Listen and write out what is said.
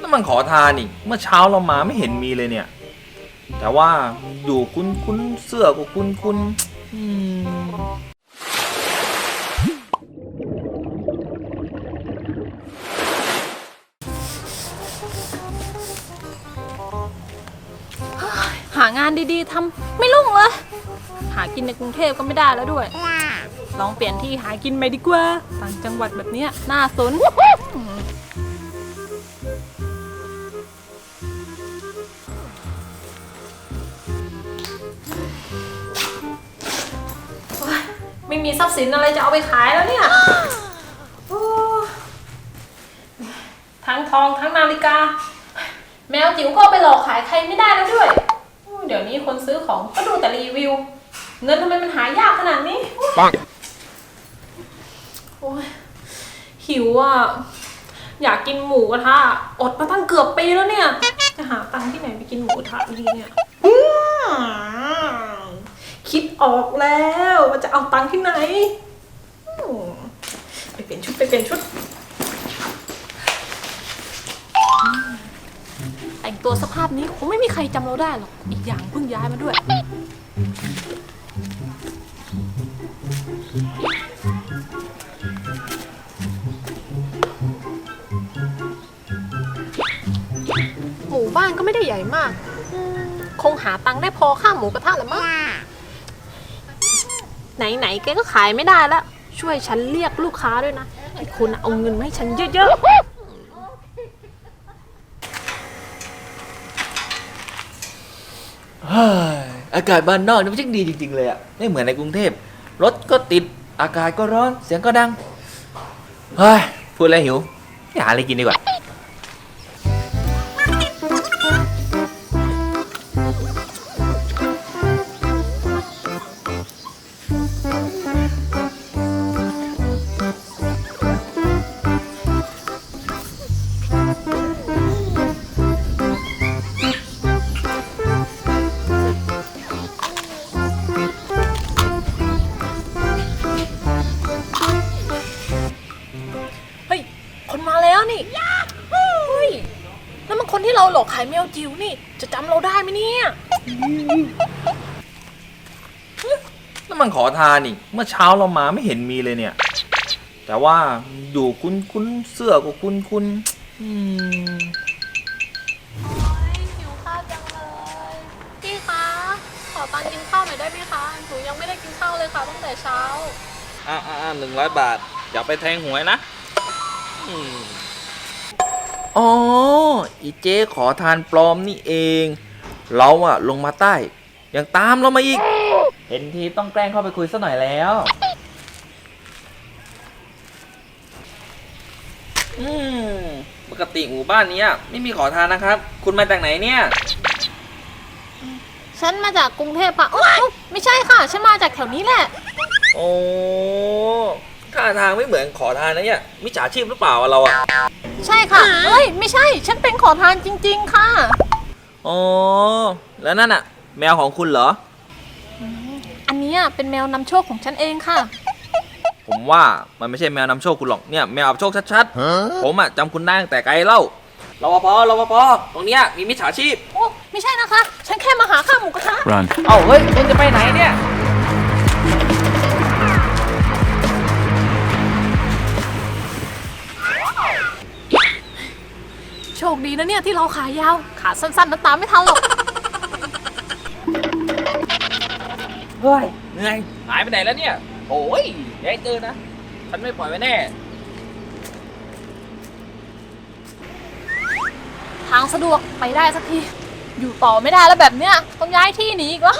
นั่นมันขอทานนี่เมื่อเช้าเรามาไม่เห็นมีเลยเนี่ย แต่ว่าอยู่คุ้นคุ้นเสื้อก็คุ้นคุ้นอืมหางานดีๆทำไม่รุ่งเลยหากินในกรุงเทพก็ไม่ได้แล้วด้วย ลองเปลี่ยนที่หากินไปดีกว่า ต่างจังหวัดแบบเนี้ยน่าสน ไม่มีทรัพย์สินอะไรจะเอาไปขายแล้วเนี่ยโอ้ทั้งทองทั้งนาฬิกา แมวจิ๋วก็เอาไปหลอกขายใครไม่ได้แล้วด้วยโอ้เดี๋ยวนี้คนซื้อของก็ดูแต่รีวิว เงินทำไมมันหายากขนาดนี้ปังโอ้ยหิวอะ อยากกินหมูกระทะอดมาตั้งเกือบปีแล้วเนี่ย จะหาตังค์ที่ไหนไปกินหมูกระทะดีเนี่ยอื้อคิด ออกแล้วว่าจะเอาตังค์ที่ไหนไปเปลี่ยนชุดไปเปลี่ยนชุด แต่งตัวสภาพนี้คงไม่มีใครจำเราได้หรอก อีกอย่างเพิ่งย้ายมาด้วย หมู่บ้านก็ไม่ได้ใหญ่มากอืมคงหาตังค์ได้พอค่าหมูกระทะแหละมั้ง ไหนๆแกก็ขายไม่ได้แล้ว ช่วยฉันเรียกลูกค้าด้วยนะให้คุณเอาเงินมาให้ฉันเยอะเฮ้ยอากาศบ้านนอกนี่มันช่างดีจริง ๆ เลยอะไม่เหมือนในกรุงเทพรถก็ติดอากาศก็ร้อนเสียงก็ดังเฮ้ยพูดแล้วหิวไปหาอะไรกินดีกว่า นี่เฮ้ยแล้วมันคนที่เราหลอกขายแมวจิ๋วนี่ จะจำเราได้ไหมเนี่ยนั่นมันขอทานนี่ เมื่อเช้าเรามาไม่เห็นมีเลยเนี่ย แต่ว่าอยู่คุ้นคุ้นๆเสื้อก็คุ้นคุ้นๆอืมหิวข้าวจังเลย พี่คะ ขอตังค์กินข้าวหน่อยได้ไหมคะ หนูยังไม่ได้กินข้าวเลยค่ะตั้งแต่เช้า อ่าอ่าหนึ่งร้อยบาท อย่าไปแทงหวยนะอืม อ๋อ อีเจ๊ขอทานปลอมนี่เอง เราอะลงมาใต้ ยังตามเรามาอีก เห็นทีต้องแกล้งเข้าไปคุยสักหน่อยแล้ว อืม ปกติหมู่บ้านเนี้ยไม่มีขอทานนะครับ คุณมาจากไหนเนี่ย ฉันมาจากกรุงเทพค่ะอุ๊ยอุ๊ยไม่ใช่ค่ะ ฉันมาจากแถวนี้แหละ โอ้ท่าทางไม่เหมือนขอทานนะเนี่ยมิจฉาชีพหรือเปล่าอะเราอะ ใช่ค่ะเฮ้ย ไม่ใช่ ฉันเป็นขอทานจริง ๆ ค่ะ อ๋อ แล้วนั่นอะแมวของคุณเหรอ อันเนี้ยเป็นแมวนำโชคของฉันเองค่ะ ผมว่ามันไม่ใช่แมวนำโชคคุณหรอก เนี่ยแมวอับโชคชัดๆ ผมอะจำคุณได้ตั้งแต่ไกลเล่ารปภรปภตรงเนี้ยมีมิจฉาชีพ โอ้ ไม่ใช่นะคะ ฉันแค่มาหาข้าวหมูกระทะ Run. เอ้าเฮ้ยคุณจะไปไหนเนี่ย คดีนะเนี่ยที่เราขายาว ขาสั้นๆแล้วตามไม่ทันหรอก เฮ้ยเหนื่อยหายไปไหนแล้วเนี่ย โอ้ยอย่าให้เจอนะ ฉันไม่ปล่อยไว้แน่ ทางสะดวกไปได้สักที อยู่ต่อไม่ได้แล้วแบบเนี้ยต้องย้ายที่หนีอีกแล้ว